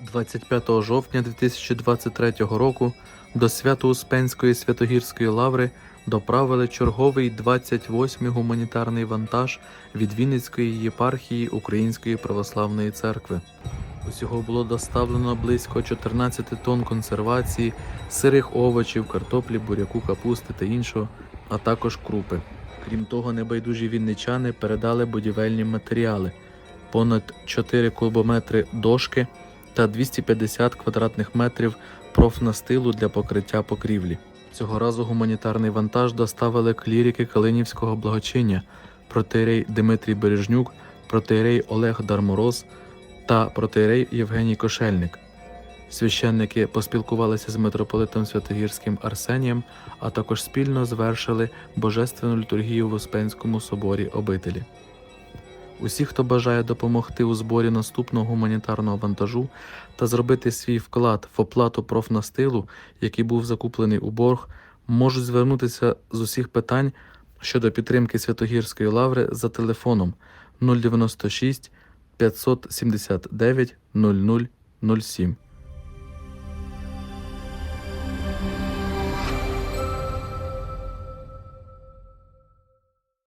25 жовтня 2023 року до Свято-Успенської Святогірської лаври доправили черговий 28-й гуманітарний вантаж від Вінницької єпархії Української православної церкви. Усього було доставлено близько 14 тонн консервації, сирих овочів, картоплі, буряку, капусти та іншого, а також крупи. Крім того, небайдужі вінничани передали будівельні матеріали, понад 4 кубометри дошки та 250 квадратних метрів профнастилу для покриття покрівлі. Цього разу гуманітарний вантаж доставили клірики Калинівського благочиння, протеєрей Дмитрій Бережнюк, протеєрей Олег Дармороз та протеєрей Євгеній Кошельник. Священники поспілкувалися з митрополитом Святогірським Арсенієм, а також спільно звершили божественну літургію в Успенському соборі обителі. Усі, хто бажає допомогти у зборі наступного гуманітарного вантажу та зробити свій вклад в оплату профнастилу, який був закуплений у борг, можуть звернутися з усіх питань щодо підтримки Святогірської лаври за телефоном 096 579 0007.